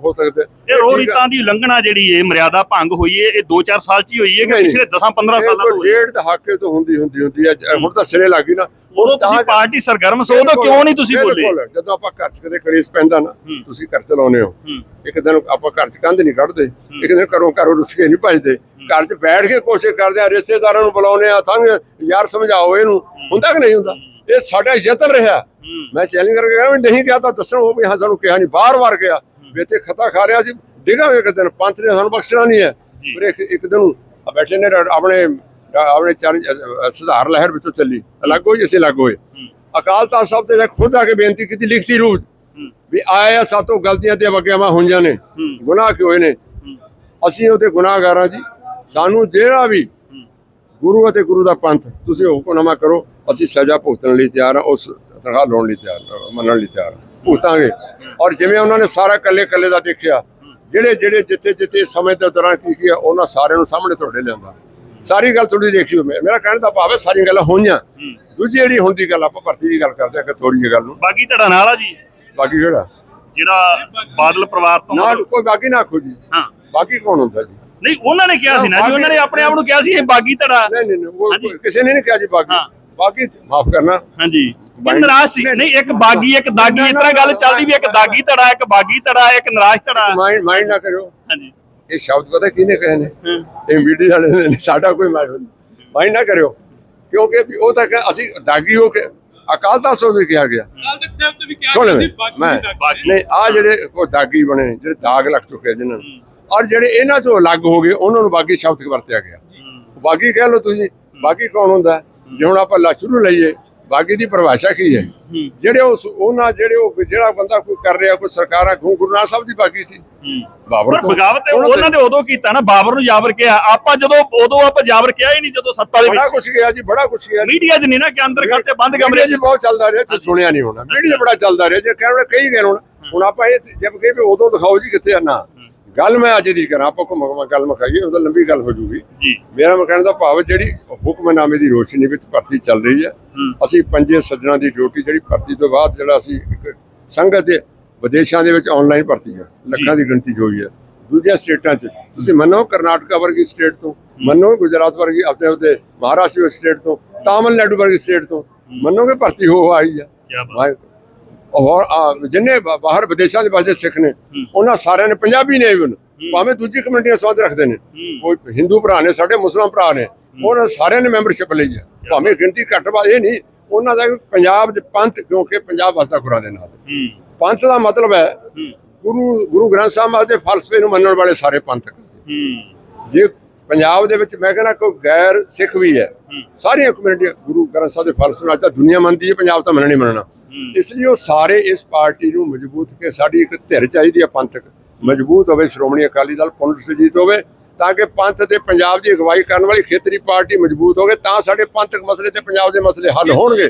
ਹੋ ਸਕਦੇ। ਇਹ ਰੋ ਠੀਕ ਹੈ। ਰੀਤਾਂ ਦੀ ਉਲੰਘਣਾ ਜਿਹੜੀ ਹੈ ਮਰਿਆਦਾ ਭੰਗ ਹੋਈ ਹੈ ਇਹ 2-4 ਸਾਲ ਚ ਹੀ ਹੋਈ ਹੈ ਕਿ। ਪਿਛਲੇ 10-15 ਇਹ ਸਾਲਾਂ ਤੋਂ? ਡੇਢ ਦਹਾਕੇ ਤੋਂ ਹੁੰਦੀ ਹੁੰਦੀ ਹੁੰਦੀ ਹੈ। ਹੁਣ ਤਾਂ ਸਿਰੇ ਲੱਗ ਗਈ ਨਾ। ਉਦੋਂ ਤੁਸੀਂ ਪਾਰਟੀ ਸਰਗਰਮ ਸੋ ਉਦੋਂ ਕਿਉਂ ਨਹੀਂ ਤੁਸੀਂ ਬੋਲੇ? ਜਦੋਂ ਆਪਾਂ ਘਰ 'ਚ ਕਦੇ ਕਲੇਸ਼ ਪੈਂਦਾ ਨਾ। ਤੁਸੀਂ ਘਰ ਚਲਾਉਨੇ ਹੋ। ਇੱਕ ਦਿਨ ਆਪਾਂ ਘਰ 'ਚ ਕੰਧ ਨਹੀਂ ਕੱਢਦੇ ਇੱਕ ਦਿਨ ਘਰੋਂ ਘਰੋਂ ਰੁੱਸ ਕੇ ਨਹੀਂ ਭੱਜਦੇ। ਘਰ 'ਚ ਬੈਠ ਕੇ ਕੋਸ਼ਿਸ਼ ਕਰਦੇ ਆ ਰਿਸ਼ਤੇਦਾਰਾਂ ਨੂੰ ਬੁਲਾਉਨੇ ਆ ਸੰਗ ਯਾਰ ਸਮਝਾਓ ਇਹਨੂੰ। ਹੁੰਦਾ ਕਿ ਨਹੀਂ ਹੁੰਦਾ? ਇਹ ਸਾਡਾ ਯਤਨ ਰਿਹਾ। ਮੈਂ ਚੈਲੰਜ ਕਰਕੇ ਕਿਹਾ ਨਹੀਂ ਕਿਹਾ ਤਾਂ ਦੱਸਣ ਵੀ ਹਾਂ ਸਾਨੂੰ ਕਿਹਾ ਨਹੀਂ ਬਾਰ-ਬਾਰ ਕਿਹਾ ਵੀ ਇੱਥੇ ਖਤਾ ਖਾ ਰਿਹਾ ਸੀ ਡਿਗਾਂਗੇ ਇੱਕ ਦਿਨ ਪੰਥ ਨੇ ਸਾਨੂੰ ਬਖਸ਼ਣਾ ਨਹੀਂ ਹੈ। ਪਰ ਇੱਕ ਇੱਕ ਦਿਨ ਆ ਬੈਠੇ ਨੇ ਆਪਣੇ ਆਪਣੇ ਚਰਨ ਅ, ਸੁਧਾਰ ਲਹਿਰ ਵਿੱਚੋਂ ਚੱਲੀ। ਅਲੱਗ ਹੋਈ ਅਸੀਂ ਅਲੱਗ ਹੋਏ। ਅਕਾਲ ਤਖਤ ਸਾਹਿਬ ਤੇ ਕੇ ਖੁਦ ਆ ਕੇ ਬੇਨਤੀ ਕੀਤੀ ਲਿਖਤੀ ਰੂਪ ਵੀ ਆਇਆ ਸਾਤੋਂ ਗਲਤੀਆਂ ਤੇ ਵਗਿਆਵਾਂ ਹੋਈਆਂ ਨੇ ਗੁਨਾਹ ਕਿਉਂ ਹੋਏ ਨੇ? ਅਸੀਂ ਉਹਦੇ ਗੁਨਾਹਗਾਰਾਂ ਜੀ ਸਾਨੂੰ ਜਿਹੜਾ ਵੀ ਗੁਰੂ ਅਤੇ ਗੁਰੂ ਦਾ ਪੰਥ ਤੁਸੀਂ ਹੁਕਮਨਾਮਾ ਕਰੋ ਅਸੀਂ ਸਜ਼ਾ ਭੁਗਤਣ ਲਈ ਤਿਆਰ ਹਾਂ ਉਸ ਤਨਖਾਹ ਲਾਉਣ ਲਈ ਤਿਆਰ ਮੰਨਣ ਲਈ ਤਿਆਰ। ਭੁਗਤਾਂਗੇ। ਔਰ ਜਿਵੇਂ ਉਹਨਾਂ ਨੇ ਸਾਰਾ ਕੱਲੇ ਕੱਲੇ ਦਾ ਦੇਖਿਆ ਜਿਹੜੇ ਜਿਹੜੇ ਜਿੱਥੇ ਜਿੱਥੇ ਸਮੇਂ ਦੇ ਦੌਰਾਨ ਕੀ ਕੀ ਉਹਨਾਂ ਸਾਰਿਆਂ ਨੂੰ ਸਾਹਮਣੇ ਤੁਹਾਡੇ ਲਿਆਂਦਾ। ਸਾਰੀ ਗੱਲ ਥੋੜੀ ਦੇਖਿਓ ਮੈਂ। ਮੇਰਾ ਕਹਿਣ ਦਾ ਭਾਵ ਹੈ ਸਾਰੀਆਂ ਗੱਲਾਂ ਹੋਈਆਂ। ਦੂਜੀ ਜਿਹੜੀ ਹੁਣ ਦੀ ਗੱਲ ਆਪਾਂ ਭਰਤੀ ਦੀ ਗੱਲ ਕਰਦੇ ਆ ਕਿ ਥੋੜੀ ਜਿਹੀ ਗੱਲ ਨੂੰ। ਬਾਕੀ ਧੜਾ ਨਾਲ ਆ ਜੀ? ਬਾਕੀ ਜਿਹੜਾ ਜਿਹੜਾ ਬਾਦਲ ਪਰਿਵਾਰ ਤੋਂ ਨਾ ਕੋਈ ਬਾਕੀ ਨਾ ਆਖੋ ਜੀ। ਹਾਂ। ਬਾਕੀ ਕੌਣ ਹੁੰਦਾ ਜੀ? ਨਹੀਂ ਉਹਨਾਂ ਨੇ ਕਿਹਾ ਸੀ ਨਾ ਜੀ ਉਹਨਾਂ ਨੇ ਆਪਣੇ ਆਪ ਨੂੰ ਕਿਹਾ ਸੀ ਇਹ ਬਾਗੀ ਧੜਾ ਨਹੀਂ ਨਹੀਂ ਕਿਸੇ ਨੇ ਨਹੀਂ ਕਿਹਾ ਜੀ ਹਾਂ। ਬਾਕੀ ਮਾਫ ਕਰਨਾ। ਹਾਂਜੀ। ਨਾਰਾਜ਼ ਸੀ। ਨਹੀਂ ਇੱਕ ਬਾਗੀ ਇੱਕ ਦਾਗੀ ਇਸ ਤਰ੍ਹਾਂ ਗੱਲ ਚੱਲਦੀ ਵੀ ਇੱਕ ਦਾਗੀ ਧੜਾ ਇੱਕ ਬਾਗੀ ਧੜਾ ਇੱਕ ਨਾਰਾਜ਼ ਧੜਾ ਮਾਈਂਡ ਮਾਈਂਡ ਨਾ ਕਰਿਓ। ਹਾਂਜੀ। ਇਹ ਸ਼ਬਦ ਪਤਾ ਕਿਹਨੇ ਕਹੇ ਨੇ? ਇਹ ਮੀਡੀਆ ਵਾਲੇ ਨੇ ਸਾਡਾ ਕੋਈ ਮਾਈਂਡ ਨਾ ਕਰਿਓ। ਕਿਉਂਕਿ ਉਹ ਤਾਂ ਅਸੀਂ ਦਾਗੀ ਹੋ ਕੇ ਅਕਾਲ ਤਖਤ ਸਾਹਿਬ ਵੀ ਕਿਹਾ ਗਿਆ। ਅਕਾਲ ਤਖਤ ਸਾਹਿਬ ਤੇ ਵੀ ਕਿਹਾ ਕਿ ਬਾਕੀ ਮੈਂ ਨਹੀਂ ਆ ਜਿਹੜੇ ਉਹ ਦਾਗੀ ਬਣੇ ਨੇ ਜਿਹੜੇ ਦਾਗ ਲੱਗ ਚੁੱਕੇ ਜਿਨ੍ਹਾਂ ਨੂੰ। ਔਰ ਜਿਹੜੇ ਇਹਨਾਂ ਤੋਂ ਅਲੱਗ ਹੋ ਗਏ ਉਹਨਾਂ ਨੂੰ ਬਾਗੀ ਸ਼ਬਦ ਵਰਤਿਆ ਗਿਆ। ਬਾਗੀ ਕਹਿ ਲਓ ਤੁਸੀਂ ਬਾਗੀ ਕੌਣ ਹੁੰਦਾ? ਜੇ ਹੁਣ ਆਪਾਂ ਲਾ ਸ਼ੁਰੂ ਲਈਏ ਬਾਗੀ ਦੀ ਪਰਿਭਾਸ਼ਾ ਕੀ ਹੈ? ਜਿਹੜੇ ਉਸ ਉਹਨਾਂ ਜਿਹੜੇ ਉਹ ਜਿਹੜਾ ਬੰਦਾ ਕੋਈ ਕਰ ਰਿਹਾ ਕੋਈ ਸਰਕਾਰਾਂ ਗੁਰੂ ਗੁਰੂ ਨਾਨਕ ਸਾਹਿਬ ਦੀ ਬਾਗੀ ਸੀ। ਬਾਬਰ ਤੋਂ ਬਗਾਵਤ ਉਹਨਾਂ ਨੇ ਉਦੋਂ ਕੀਤਾ ਨਾ ਬਾਬਰ ਨੂੰ ਜਾਬਰ ਕਿਹਾ। ਆਪਾਂ ਜਦੋਂ ਉਦੋਂ ਆਪਾਂ ਜਾਬਰ ਕਿਹਾ ਹੀ ਨਹੀਂ ਜਦੋਂ ਸੱਤਾ ਦੇ ਬੜਾ ਵਿੱਚ ਕੁਝ ਗਿਆ ਜੀ ਬੜਾ ਕੁਝ ਗਿਆ ਮੀਡੀਆ 'ਚ ਨਹੀਂ ਨਾ ਕਿ ਅੰਦਰ ਖਾਤੇ ਬੰਦ ਕਮਰੇ ਜੀ ਬਹੁਤ ਚੱਲਦਾ ਰਿਹਾ ਤੁਸੀਂ ਸੁਣਿਆ ਨਹੀਂ ਹੋਣਾ। ਮੀਡੀਆ ਬੜਾ ਚੱਲਦਾ ਰਿਹਾ ਜੇ ਕਹਿਣ ਕਈ ਗਏ ਹੁਣ ਹੁਣ ਆਪਾਂ ਇਹ ਜਦ ਕਹੇ ਵੀ ਉਦੋਂ ਦਿਖਾਓ ਜੀ ਕਿੱਥੇ ਆ ਨਾ। ਗੱਲ ਮੈਂ ਅੱਜ ਦੀ ਕਰਾਂ ਆਪਾਂ ਕੋ ਮਗਮਾ ਗੱਲ ਮਖਾਈਏ ਉਹਦਾ ਲੰਬੀ ਗੱਲ ਹੋ ਜੂਗੀ। ਜੀ। ਮੇਰਾ ਮੈਂ ਕਹਿਣ ਦਾ ਭਾਵ ਹੈ ਜਿਹੜੀ ਹੁਕਮਨਾਮੇ ਦੀ ਰੋਸ਼ਨੀ ਵਿੱਚ ਭਰਤੀ ਚੱਲ ਰਹੀ ਹੈ ਹੂੰ। ਅਸੀਂ ਪੰਜੇ ਸੱਜਣਾ ਦੀ ਡਿਊਟੀ ਜਿਹੜੀ ਭਰਤੀ ਤੋਂ ਬਾਅਦ ਜਿਹੜਾ ਅਸੀਂ ਇੱਕ ਸੰਗਤ ਦੇ ਵਿਦੇਸ਼ਾਂ ਦੇ ਵਿੱਚ ਆਨਲਾਈਨ ਭਰਤੀ ਹੈ ਲੱਖਾਂ ਦੀ ਗਿਣਤੀ ਹੋਈ ਹੈ। ਦੂਜੀਆਂ ਸਟੇਟਾਂ 'ਚ ਤੁਸੀਂ ਮੰਨੋ ਕਰਨਾਟਕਾ ਵਰਗੀ ਸਟੇਟ ਤੋਂ ਮੰਨੋ ਗੁਜਰਾਤ ਵਰਗੀ ਆਪਣੇ ਉਹਦੇ ਮਹਾਰਾਸ਼ਟਰ ਸਟੇਟ ਤੋਂ ਤਾਮਿਲਨਾਡੂ ਵਰਗੀ ਸਟੇਟ ਤੋਂ ਮੰਨੋਗੇ ਭਰਤੀ ਹੋ ਆਈ ਆ ਕੀ ਬਾਤ। ਵਾਹਿਗੁਰੂ। ਹੋਰ ਜਿੰਨੇ ਬਾਹਰ ਵਿਦੇਸ਼ਾਂ ਦੇ ਵਸਦੇ ਸਿੱਖ ਨੇ ਉਹਨਾਂ ਸਾਰਿਆਂ ਨੇ ਪੰਜਾਬੀ ਨੇ ਇਵਨ ਭਾਵੇਂ ਦੂਜੀ ਕਮਿਊਨਿਟੀਆਂ ਸੌਂਦ ਰੱਖਦੇ ਨੇ। ਕੋਈ ਹਿੰਦੂ ਭਰਾ ਨੇ ਸਾਡੇ ਮੁਸਲਮਾਨ ਭਰਾ ਨੇ ਉਹਨਾਂ ਸਾਰਿਆਂ ਨੇ ਮੈਂਬਰਸ਼ਿਪ ਲਈ ਹੈ ਭਾਵੇਂ ਗਿਣਤੀ ਘੱਟ ਵਾ ਇਹ ਨਹੀਂ ਉਹਨਾਂ ਦਾ ਪੰਜਾਬ ਦੇ ਪੰਥ ਕਿਉਂਕਿ ਪੰਜਾਬ ਵਸਦਾ ਗੁਰਾਂ ਦੇ ਨਾਲ ਪੰਥ ਦਾ ਮਤਲਬ ਹੈ ਗੁਰੂ ਗੁਰੂ ਗ੍ਰੰਥ ਸਾਹਿਬ ਦੇ ਫਲਸਫੇ ਨੂੰ ਮੰਨਣ ਵਾਲੇ ਸਾਰੇ ਪੰਥ। ਜੇ ਪੰਜਾਬ ਦੇ ਵਿੱਚ ਮੈਂ ਕਹਿੰਦਾ ਕੋਈ ਗੈਰ ਸਿੱਖ ਵੀ ਹੈ। ਸਾਰੀਆਂ ਕਮਿਊਨਿਟੀਆਂ ਗੁਰੂ ਗ੍ਰੰਥ ਸਾਹਿਬ ਦੇ ਫਲਸਫੇ ਨੂੰ ਅੱਜ ਤਾਂ ਦੁਨੀਆ ਮੰਨਦੀ ਹੈ ਪੰਜਾਬ ਤਾਂ ਮੰਨਣਾ ਨਹੀਂ ਮੰਨਣਾ। ਇਸ ਲਈ ਉਹ ਸਾਰੇ ਇਸ ਪਾਰਟੀ ਨੂੰ ਮਜ਼ਬੂਤ ਕੇ ਸਾਡੀ ਇੱਕ ਧਿਰ ਚਾਹੀਦੀ ਹੈ ਪੰਥਕ। ਮਜ਼ਬੂਤ ਹੋਵੇ ਸ਼੍ਰੋਮਣੀ ਅਕਾਲੀ ਦਲ ਪੁਨਰ ਸੁਰਜੀਤ ਹੋਵੇ ਤਾਂ ਕਿ ਪੰਥ ਤੇ ਪੰਜਾਬ ਦੀ ਅਗਵਾਈ ਕਰਨ ਵਾਲੀ ਖੇਤਰੀ ਪਾਰਟੀ ਮਜ਼ਬੂਤ ਹੋਵੇ ਤਾਂ ਸਾਡੇ ਪੰਥਕ ਮਸਲੇ ਤੇ ਪੰਜਾਬ ਦੇ ਮਸਲੇ ਹੱਲ ਹੋਣਗੇ।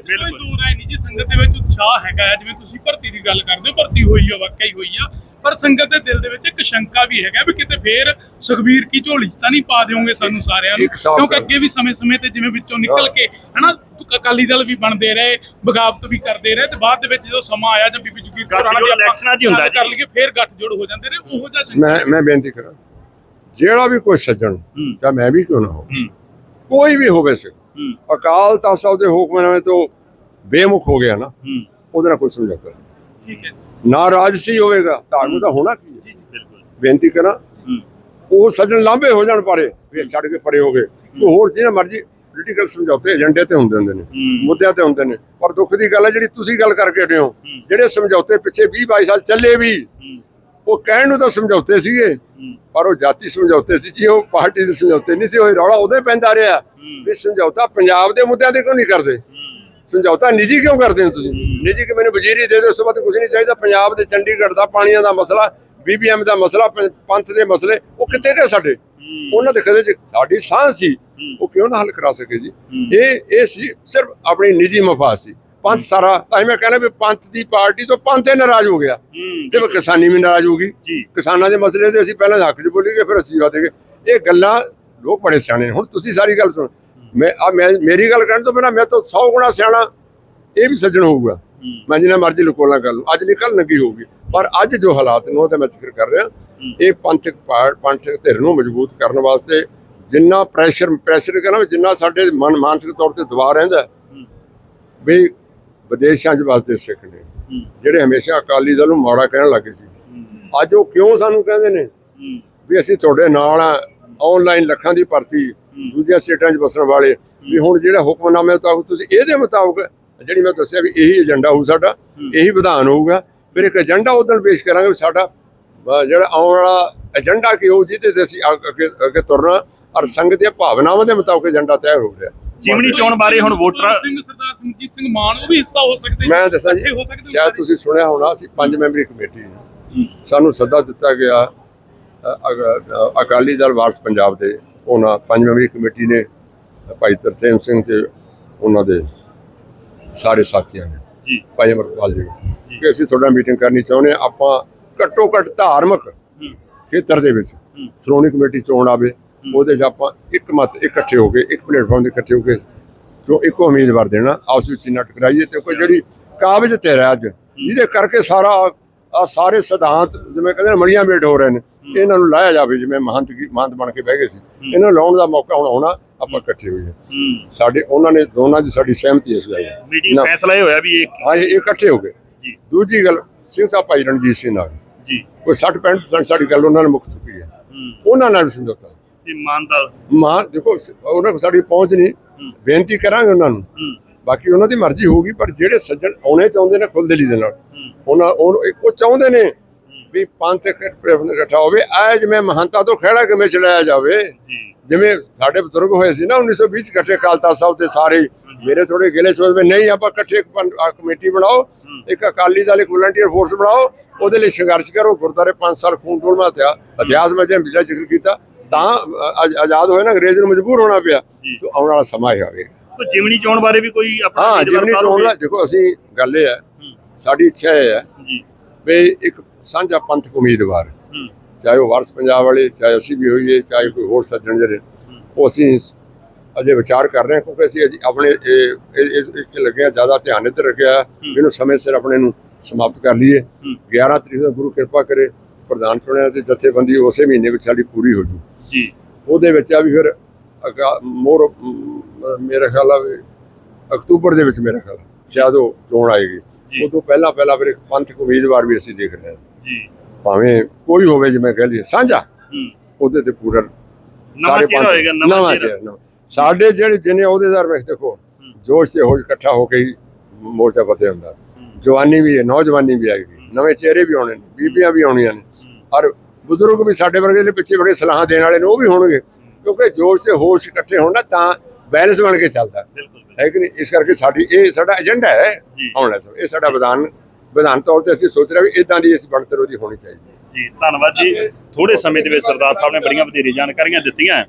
ਜੀ ਸੰਗਤ ਦੇ ਵਿੱਚ ਉਤਸ਼ਾਹ ਹੈਗਾ ਜਿਵੇਂ ਤੁਸੀਂ ਭਰਤੀ ਦੀ ਗੱਲ ਕਰਦੇ ਹੋ ਭਰਤੀ ਹੋਈ ਆ ਵਾਕਈ ਹੋਈ ਆ ਪਰ ਸੰਗਤ ਦੇ ਦਿਲ ਦੇ ਵਿੱਚ ਇੱਕ ਸ਼ੰਕਾ ਵੀ ਹੈਗਾ ਵੀ ਕਿਤੇ ਫੇਰ ਸੁਖਬੀਰ ਕੀ ਝੋਲੀ 'ਚ ਤਾਂ ਨਹੀਂ ਪਾ ਦਿਓਗੇ ਸਾਨੂੰ ਸਾਰਿਆਂ ਨੂੰ? ਕਿਉਂਕਿ। ਅੱਗੇ ਵੀ ਸਮੇਂ-ਸਮੇਂ ਤੇ ਜਿਵੇਂ ਵਿੱਚੋਂ ਨਿਕਲ ਕੇ ਹਨਾ ਅਕਾਲੀ ਦਲ ਵੀ ਬਣਦੇ ਰਹੇ ਬਗਾਵਤ ਵੀ ਕਰਦੇ ਰਹੇ ਤੇ ਬਾਅਦ ਦੇ ਵਿੱਚ ਜਦੋਂ ਸਮਾਂ ਆਇਆ ਜਾਂ ਬੀਬੀ ਜਗੀਰ ਕੌਰ ਗੱਠਜੋੜ ਇਲੈਕਸ਼ਨਾਂ 'ਚ ਹੁੰਦਾ ਗੱਲ ਕਰ ਜੀ। ਲਈਏ ਫੇਰ ਗੱਠਜੋੜ ਹੋ ਜਾਂਦੇ ਨੇ ਉਹੋ ਜਿਹਾ ਸ਼ੰਕਾ ਮੈਂ ਮੈਂ ਬੇਨਤੀ ਕਰਾਂ ਜਿਹੜਾ ਵੀ ਕੋਈ ਸੱਜਣ ਜਾਂ ਮੈਂ ਵੀ ਕਿਉਂ ਨਾ ਹੋ। ਕੋਈ ਵੀ ਹੋਵੇ ਸਿੱਖ ਹੂੰ। ਅਕਾਲ ਤਖਤ ਸਾਹਿਬ ਦੇ ਹੁਕਮਨਾਮੇ ਤੋਂ ਬੇਮੁਖ ਹੋ ਗਿਆ ਨਾ ਉਹਦੇ ਨਾਲ ਕੋਈ ਸਮਝੌਤਾ ਨਹੀਂ। ਠੀਕ ਹੈ। ਨਾ ਰਾਜਸੀ ਹੋਵੇਗਾ ਧਾਰਮਿਕ ਤਾਂ ਹੋਣਾ ਕੀ ਜੀ ਜੀ ਬਿਲਕੁਲ। ਬੇਨਤੀ ਕਰਾਂ ਉਹ ਸੱਜਣ ਲਾਂਭੇ ਹੋ ਜਾਣ ਪਾਰੇ ਵੀ ਛੱਡ ਕੇ ਪਰੇ ਹੋ ਗਏ। ਕੋਈ ਹੋਰ ਜਿਹਨਾਂ ਮਰਜ਼ੀ ਪੋਲੀਟੀਕਲ ਸਮਝੌਤੇ ਏਜੰਡੇ ਤੇ ਹੁੰਦੇ ਹੁੰਦੇ ਨੇ ਮੁੱਦਿਆਂ ਤੇ ਹੁੰਦੇ ਨੇ। ਪਰ ਦੁੱਖ ਦੀ ਗੱਲ ਹੈ ਜਿਹੜੀ ਤੁਸੀਂ ਗੱਲ ਕਰਕੇ ਹਟੇ ਹੋ। ਜਿਹੜੇ ਸਮਝੌਤੇ ਪਿੱਛੇ 20 22 ਸਾਲ ਚੱਲੇ ਵੀ ਉਹ ਕਹਿਣ ਨੂੰ ਤਾਂ ਸਮਝੌਤੇ ਸੀਗੇ ਪਰ ਉਹ ਜਾਤੀ ਸਮਝੌਤੇ ਸੀ ਜੀ ਉਹ ਪਾਰਟੀ ਦੇ ਸਮਝੌਤੇ ਨਹੀਂ ਸੀ ਉਹ ਰੌਲਾ ਉਹਦੇ ਪੈਂਦਾ ਰਿਹਾ ਵੀ ਸਮਝੌਤਾ ਪੰਜਾਬ ਦੇ ਮੁੱਦਿਆਂ ਤੇ ਕਿਉਂ ਨਹੀਂ ਕਰਦੇ? ਸਮਝੌਤਾ ਨਿੱਜੀ ਕਿਉਂ ਕਰਦੇ ਹੋ ਤੁਸੀਂ? ਨਿੱਜੀ ਕਿ ਮੈਨੂੰ ਵਜ਼ੀਰੀ ਦੇ ਦਿਓ ਉਸ ਤੋਂ ਬਾਅਦ ਕੁਝ ਨਹੀਂ ਚਾਹੀਦਾ। ਪੰਜਾਬ ਦੇ ਚੰਡੀਗੜ੍ਹ ਦਾ ਪਾਣੀਆਂ ਦਾ ਮਸਲਾ ਬੀਬੀਐਮ ਦਾ ਮਸਲਾ ਪੰਥ ਦੇ ਮਸਲੇ ਉਹ ਕਿੱਥੇ ਗਏ ਸਾਡੇ? ਉਹਨਾਂ ਦੇ ਕਦੇ ਚ ਸਾਡੀ ਸਾਂਝ ਸੀ। ਉਹ ਕਿਉਂ ਨਾ ਹੱਲ ਕਰਾ ਸਕੇ ਜੀ। ਇਹ ਇਹ ਸੀ ਸਿਰਫ ਆਪਣੀ ਨਿੱਜੀ ਮਫਾਦ ਸੀ। ਪੰਥ ਸਾਰਾ ਤਾਂ ਮੈਂ ਕਹਿੰਦਾ ਵੀ ਪੰਥ ਦੀ ਪਾਰਟੀ ਤੋਂ ਪੰਥ ਹੀ ਨਾਰਾਜ਼ ਹੋ ਗਿਆ। ਤੇ ਫਿਰ ਕਿਸਾਨੀ ਵੀ ਨਾਰਾਜ਼ ਹੋ ਗਈ। ਕਿਸਾਨਾਂ ਦੇ ਮਸਲੇ ਤੇ ਅਸੀਂ ਪਹਿਲਾਂ ਹੱਕ 'ਚ ਬੋਲੀਏ ਫਿਰ ਅਸੀਂ ਵਾਦੇਗੇ ਇਹ ਗੱਲਾਂ ਲੋਕ ਬੜੇ ਸਿਆਣੇ ਨੇ। ਹੁਣ ਤੁਸੀਂ ਸਾਰੀ ਗੱਲ ਸੁਣ। ਮੈਂ ਆ ਮੈਂ ਮੇਰੀ ਗੱਲ ਕਰਨ ਤੋਂ ਬਿਨਾਂ ਮੈਂ ਤਾਂ 100 ਗੁਣਾ ਸਿਆਣਾ ਇਹ ਵੀ ਸੱਜਣ ਹੋਊਗਾ। ਮੈਂ ਜਿੰਨਾ ਮਰਜ਼ੀ ਲੁਕੋਲਾ ਕਰ ਲੂੰ ਅੱਜ ਨਿਕਲ ਨਗੀ ਹੋਊਗੀ। ਪਰ ਅੱਜ ਜੋ ਹਾਲਾਤ ਨੇ ਉਹ ਤੇ ਮੈਂ ਜ਼ਿਕਰ ਕਰ ਰਿਹਾ। ਇਹ ਪੰਥਕ ਪੰਥਕ ਧਿਰ ਨੂੰ ਮਜ਼ਬੂਤ ਕਰਨ ਵਾਸਤੇ ਜਿੰਨਾ ਪ੍ਰੈਸ਼ਰ ਪ੍ਰੈਸ਼ਰ ਕਹਿੰਦਾ ਜਿੰਨਾ ਸਾਡੇ ਮਨ ਮਾਨਸਿਕ ਤੌਰ ਤੇ ਦਬਾਅ ਰਹਿੰਦਾ ਵੀ ਵਿਦੇਸ਼ਾਂ 'ਚ ਵਸਦੇ ਸਿੱਖ ਨੇ। ਜਿਹੜੇ ਹਮੇਸ਼ਾ ਅਕਾਲੀ ਦਲ ਨੂੰ ਮਾੜਾ ਕਹਿਣ ਲੱਗੇ ਸੀ। ਅੱਜ ਉਹ ਕਿਉਂ ਸਾਨੂੰ ਕਹਿੰਦੇ ਨੇ? ਵੀ ਅਸੀਂ ਤੁਹਾਡੇ ਨਾਲ ਆ ਆਨਲਾਈਨ ਲੱਖਾਂ ਦੀ ਭਰਤੀ ਦੂਜੀਆਂ ਸਟੇਟਾਂ 'ਚ ਵਸਣ ਵਾਲੇ ਵੀ ਹੁਣ ਜਿਹੜਾ ਹੁਕਮਨਾਮੇ ਮੁਤਾਬਕ ਤੁਸੀਂ ਇਹਦੇ ਮੁਤਾਬਕ ਜਿਹੜੀ ਮੈਂ ਦੱਸਿਆ ਵੀ ਇਹੀ ਏਜੰਡਾ ਹੋਊ ਸਾਡਾ ਇਹੀ ਵਿਧਾਨ ਹੋਊਗਾ ਫਿਰ ਇੱਕ ਏਜੰਡਾ ਉਦੋਂ ਪੇਸ਼ ਕਰਾਂਗੇ ਵੀ ਸਾਡਾ ਜਿਹੜਾ ਆਉਣ ਵਾਲਾ ਏਜੰਡਾ ਕੀ ਹੋਊ ਜਿਹਦੇ ਤੇ ਅਸੀਂ ਅੱਗ- ਤੁਰਨਾ ਔਰ ਸੰਗਤ ਦੀਆਂ ਭਾਵਨਾਵਾਂ ਦੇ ਮੁਤਾਬਕ ਏਜੰਡਾ ਤੈਅ ਹੋ ਰਿਹਾ। ਜਿਮਣੀ ਚੋਣ ਬਾਰੇ ਹੁਣ ਵੋਟਰਾਂ ਸਿੰਘ ਸਰਦਾਰ ਸਿਮਰਜੀਤ ਸਿੰਘ ਮਾਨ ਉਹ ਵੀ ਹਿੱਸਾ ਹੋ ਸਕਦੇ ਮੈਂ ਦੱਸਾਂ ਜੀ, ਇਕੱਠੇ ਹੋ ਸਕਦੇ ਸ਼ਾਇਦ ਤੁਸੀਂ ਸੁਣਿਆ ਹੋਣਾ ਅਸੀਂ ਪੰਜ ਮੈਂਬਰੀ ਕਮੇਟੀ। ਸਾਨੂੰ ਸੱਦਾ ਦਿੱਤਾ ਗਿਆ ਅਕਾਲੀ ਦਲ ਵਾਰਸ ਪੰਜਾਬ ਦੇ ਉਹਨਾਂ ਪੰਜ ਮੈਂਬਰੀ ਕਮੇਟੀ ਨੇ ਭਾਈ ਤਰਸੇਮ ਸਿੰਘ ਤੇ ਉਹਨਾਂ ਦੇ ਸਾਰੇ ਸਾਥੀਆਂ ਨੇ। ਜੀ। ਭਾਈ ਅਮਰਪਾਲ ਜੀ। ਕਿ ਅਸੀਂ ਤੁਹਾਡਾ ਮੀਟਿੰਗ ਕਰਨੀ ਚਾਹੁੰਦੇ ਹਾਂ ਆਪਾਂ ਘੱਟੋ ਘੱਟ ਧਾਰਮਿਕ ਖੇਤਰ ਦੇ ਵਿੱਚ ਸ਼੍ਰੋਮਣੀ ਕਮੇਟੀ ਚੋਣ ਆਵੇ ਉਹਦੇ 'ਚ ਆਪਾਂ ਇੱਕ ਮਤ ਇਕੱਠੇ ਹੋ ਕੇ ਇੱਕ ਪਲੇਟਫਾਰਮ ਤੇ ਇਕੱਠੇ ਹੋ ਕੇ ਜੋ ਇੱਕੋ ਉਮੀਦਵਾਰ ਦੇਣਾ ਆਪਸ ਵਿੱਚ ਨਾ ਟਕਰਾਈਏ ਤੇ ਕੋਈ ਜਿਹੜੀ ਕਾਬਜ ਤੇ ਅੱਜ ਜਿਹਦੇ ਕਰਕੇ ਸਾਰਾ ਆ ਸਾਰੇ ਸਿਧਾਂਤ ਜਿਵੇਂ ਕਹਿੰਦੇ ਨੇ ਮੜੀਆਂ ਮੇਟ ਹੋ ਰਹੇ ਨੇ ਇਹਨਾਂ ਨੂੰ ਲਾਇਆ ਜਾਵੇ ਜਿਵੇਂ ਮਹੰਤ ਕੀ ਮਹੰਤ ਬਣ ਕੇ ਬਹਿ ਗਏ ਸੀ। ਇਹਨਾਂ ਨੂੰ ਲਾਉਣ ਦਾ ਮੌਕਾ ਹੁਣ ਆਉਣਾ ਆਪਾਂ ਇਕੱਠੇ ਹੋਈਏ। ਸਾਡੇ ਉਹਨਾਂ ਨੇ ਦੋਨਾਂ ਦੀ ਸਾਡੀ ਸਹਿਮਤੀ ਇਸ ਗੱਲ ਨਾ। ਫੈਸਲਾ ਇਹ ਹੋਇਆ ਵੀ ਇਹ ਹਾਂ ਇਹ ਇਕੱਠੇ ਹੋ ਗਏ। ਜੀ। ਦੂਜੀ ਗੱਲ ਸਿੰਘ ਸਾਹਿਬ ਭਾਈ ਰਣਜੀਤ ਸਿੰਘ ਨਾਲ। ਜੀ। ਕੋਈ 60 65% ਸਾਡੀ ਗੱਲ ਉਹਨਾਂ ਨੇ ਮੁੱਕ ਚੁੱਕੀ ਹੈ। ਉਹਨਾਂ ਨਾਲ ਸਮਝੌਤਾ। ਤੇ ਮਾਨ ਦਾ ਮਾਂ ਦੇਖੋ ਉਹਨਾਂ ਕੋਲ ਸਾਡੀ ਪਹੁੰਚ ਨਹੀਂ। ਬੇਨਤੀ ਕਰਾਂਗੇ ਉਹਨਾਂ ਨੂੰ। ਬਾਕੀ ਉਹਨਾਂ ਦੀ ਮਰਜ਼ੀ ਹੋਊਗੀ ਪਰ ਜਿਹੜੇ ਸੱਜਣ ਆਉਣੇ ਚਾਹੁੰਦੇ ਨੇ ਖੁੱਲ੍ਹ ਦਿਲੀ ਦੇ ਨਾਲ ਉਹਨਾਂ ਉਹ ਚਾਹੁੰਦੇ ਨੇ ਵੀ ਪੰਥ ਇਕੱਠ ਇਕੱਠਾ ਹੋਵੇ। ਐ ਜਿਵੇਂ ਮਹੰਤਾ ਤੋਂ ਖਹਿੜਾ ਕਿਵੇਂ ਚਲਾਇਆ ਜਾਵੇ ਜਿਵੇਂ ਸਾਡੇ ਬਜ਼ੁਰਗ ਹੋਏ ਸੀ ਨਾ 1920 ਚ ਇਕੱਠੇ ਕਾਲਤਾ ਸਾਹਿਬ ਦੇ ਸਾਰੇ। ਮੇਰੇ ਥੋੜੇ ਗਿਲੇ ਸੋਚ ਵਿੱਚ ਨਹੀਂ ਆਪਾਂ ਇਕੱਠੇ ਕਮੇਟੀ ਬਣਾਓ ਇੱਕ ਅਕਾਲੀ ਦਲ ਇੱਕ ਵਲੰਟੀਅਰ ਫੋਰਸ ਬਣਾਓ ਉਹਦੇ ਲਈ ਸੰਘਰਸ਼ ਕਰੋ। ਗੁਰਦਾਰੇ 5 ਸਾਲ ਖੂਨ ਡੋਲਮਾ ਤਿਆ ਇਤਿਹਾਸ ਵਿੱਚ ਜਿਹੜਾ ਜ਼ਿਕਰ ਕੀਤਾ। ਤਾਂ ਆਜ਼ਾਦ ਹੋਏ ਨਾ ਅੰਗਰੇਜ਼ ਨੂੰ ਮਜਬੂਰ ਹੋਣਾ ਪਿਆ। ਸੋ ਆਉਣ ਵਾਲਾ ਸਮਾਂ ਹੀ ਆਵੇਗਾ ਕੋਈ ਜਿਮਣੀ ਚੋਣ ਬਾਰੇ ਵੀ ਕੋਈ ਆਪਣਾ ਹਾਂ ਉਤਾਰੋਗੇ? ਚੋਣ ਦਾ ਦੇਖੋ ਅਸੀਂ ਗੱਲ ਇਹ ਹੈ ਸਾਡੀ ਇੱਛਾ ਇਹ ਹੈ ਜੀ। ਵੀ ਇੱਕ ਸਾਂਝਾ ਪੰਥਕ ਉਮੀਦਵਾਰ। ਚਾਹੇ ਉਹ ਵਾਰਸ ਪੰਜਾਬ ਵਾਲੇ ਚਾਹੇ ਅਸੀਂ ਵੀ ਹੋਈਏ ਚਾਹੇ ਕੋਈ ਹੋਰ ਸੱਜਣ ਜਿਹੜੇ ਉਹ ਅਸੀਂ ਅਜੇ ਵਿਚਾਰ ਕਰ ਰਹੇ ਹਾਂ ਕਿਉਂਕਿ ਅਸੀਂ ਆਪਣੇ ਇਸ ਇਸ 'ਚ ਲੱਗੇ ਹਾਂ ਜ਼ਿਆਦਾ ਧਿਆਨ ਇੱਧਰ ਰੱਖਿਆ ਇਹਨੂੰ ਸਮੇਂ ਸਿਰ ਆਪਣੇ ਨੂੰ ਸਮਾਪਤ ਕਰ ਲਈਏ। 11 ਤਰੀਕ ਨੂੰ ਗੁਰੂ ਕਿਰਪਾ ਕਰੇ ਪ੍ਰਧਾਨ ਚੁਣਿਆ ਤੇ ਜਥੇਬੰਦੀ ਉਸੇ ਮਹੀਨੇ ਵਿੱਚ ਸਾਡੀ ਪੂਰੀ ਹੋ ਜੂ। ਜੀ। ਉਹਦੇ ਵਿੱਚ ਆ ਵੀ ਫਿਰ ਮੋਰ ਮੇਰਾ ਖਿਆਲ ਆ ਵੀ ਅਕਤੂਬਰ ਦੇ ਵਿੱਚ ਮੇਰਾ ਖਿਆਲ ਸ਼ਾਇਦ ਉਹ ਚੋਣ ਆਏਗੀ। ਉਦੋਂ ਪਹਿਲਾਂ ਪਹਿਲਾਂ ਫਿਰ ਇੱਕ ਪੰਥਕ ਉਮੀਦਵਾਰ ਵੀ ਅਸੀਂ ਦੇਖ ਰਹੇ ਹਾਂ। ਜੀ। ਭਾਵੇਂ ਕੋਈ ਹੋਵੇ ਜਿਵੇਂ ਕਹਿ ਲਈਏ ਸਾਂਝਾ। ਹੂੰ। ਉਹਦੇ ਤੇ ਪੂਰਾ ਸਾਰੇ ਪੰਥ- ਹੋਏਗਾ ਨਵਾਂ ਚਿਹਰਾ। ਸਾਡੇ ਜਿਹੜੇ ਜਿਹਨੇ ਅਹੁਦੇਦਾਰ ਵਿੱਚ ਦੇਖੋ ਜੋਸ਼ ਤੇ ਹੋਸ਼ ਇਕੱਠਾ ਹੋ ਕੇ ਮੋਰਚਾ ਫਤਿਹ ਹੁੰਦਾ। ਜਵਾਨੀ ਵੀ ਹੈ ਨੌਜਵਾਨੀ ਵੀ ਆਏਗੀ ਨਵੇਂ ਚਿਹਰੇ ਵੀ ਆਉਣੇ ਨੇ ਬੀਬੀਆਂ ਵੀ ਆਉਣੀਆਂ ਨੇ। ਔਰ ਬਜ਼ੁਰਗ ਵੀ ਸਾਡੇ ਵਰਗੇ ਦੇ ਪਿੱਛੇ ਬੜੇ ਸਲਾਹਾਂ ਦੇਣ ਵਾਲੇ ਨੇ ਉਹ ਵੀ ਹੋਣਗੇ। ਕਿਉਂਕਿ ਜੋਸ਼ ਤੇ ਹੋਸ਼ ਇਕੱਠੇ ਹੋਣ ਤਾਂ ਬੈਲੈਂਸ ਬਣ ਕੇ ਚੱਲਦਾ। ਹੈ ਕਿ ਨਹੀਂ? ਇਸ ਕਰਕੇ ਸਾਡੀ ਇਹ ਸਾਡਾ ਏਜੰਡਾ ਹੈ ਆਉਣ ਸਮਾਂ। ਇਹ ਸਾਡਾ ਵਿਧਾਨ ਵਿਧਾਨ ਤੌਰ ਤੇ ਅਸੀਂ ਸੋਚ ਰਹੇ ਵੀ ਇਦਾਂ ਦੀ ਇਸ ਬਣਤਰ ਉਹਦੀ ਹੋਣੀ ਚਾਹੀਦੀ ਹੈ। ਜੀ ਧੰਨਵਾਦ ਜੀ। ਥੋੜੇ ਸਮੇਂ ਦੇ ਵਿੱਚ ਸਰਦਾਰ ਸਾਹਿਬ ਨੇ ਬੜੀਆਂ ਵਧੇਰੇ ਜਾਣਕਾਰੀਆਂ ਦਿੱਤੀਆਂ।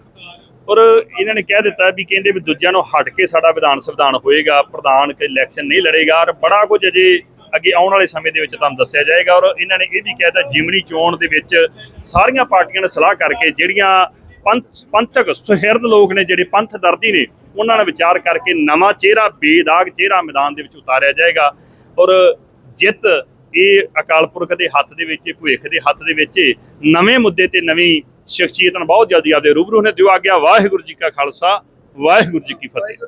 ਔਰ ਇਹਨਾਂ ਨੇ ਕਹਿ ਦਿੱਤਾ ਵੀ ਕਹਿੰਦੇ ਵੀ ਦੂਜਿਆਂ ਨੂੰ ਹਟ ਕੇ ਸਾਡਾ ਵਿਧਾਨ ਸੰਵਿਧਾਨ ਹੋਏਗਾ ਪ੍ਰਧਾਨ ਕੇ ਇਲੈਕਸ਼ਨ ਨਹੀਂ ਲੜੇਗਾ। ਔਰ ਬੜਾ ਕੁਝ ਅਜੇ ਅੱਗੇ ਆਉਣ ਵਾਲੇ ਸਮੇਂ ਦੇ ਵਿੱਚ ਤੁਹਾਨੂੰ ਦੱਸਿਆ ਜਾਏਗਾ। ਔਰ ਇਹਨਾਂ ਨੇ ਇਹ ਵੀ ਕਹਿਤਾ ਜਿਮਨੀ ਚੋਣ ਦੇ ਵਿੱਚ ਸਾਰੀਆਂ ਪਾਰਟੀਆਂ ਨੇ ਸਲਾਹ ਕਰਕੇ ਜਿਹੜੀਆਂ ਪੰਥ ਪੰਥਕ ਸੁਹਿਰਦ ਲੋਕ ਨੇ ਜਿਹੜੇ ਪੰਥ ਦਰਦੀ ਨੇ, ਉਹਨਾਂ ਨਾਲ ਵਿਚਾਰ ਕਰਕੇ ਨਵਾਂ ਚਿਹਰਾ ਬੇਦਾਗ ਚਿਹਰਾ ਮੈਦਾਨ ਦੇ ਵਿੱਚ ਉਤਾਰਿਆ ਜਾਏਗਾ। ਔਰ ਜਿੱਤ ਇਹ ਅਕਾਲ ਪੁਰਖ ਦੇ ਹੱਥ ਦੇ ਵਿੱਚ ਭਵਿੱਖ ਦੇ ਹੱਥ ਦੇ ਵਿੱਚ, ਨਵੇਂ ਮੁੱਦੇ ਤੇ ਨਵੀਂ ਸ਼ਖਸੀਅਤਾਂ ਬਹੁਤ ਜਲਦੀ ਆਪਦੇ ਰੂਬਰੂ ਨੇ ਦਿਓ ਆ ਗਿਆ ਵਾਹਿਗੁਰੂ ਜੀ ਕਾ ਖਾਲਸਾ, ਵਾਹਿਗੁਰੂ ਜੀ ਕੀ ਫਤਿਹ।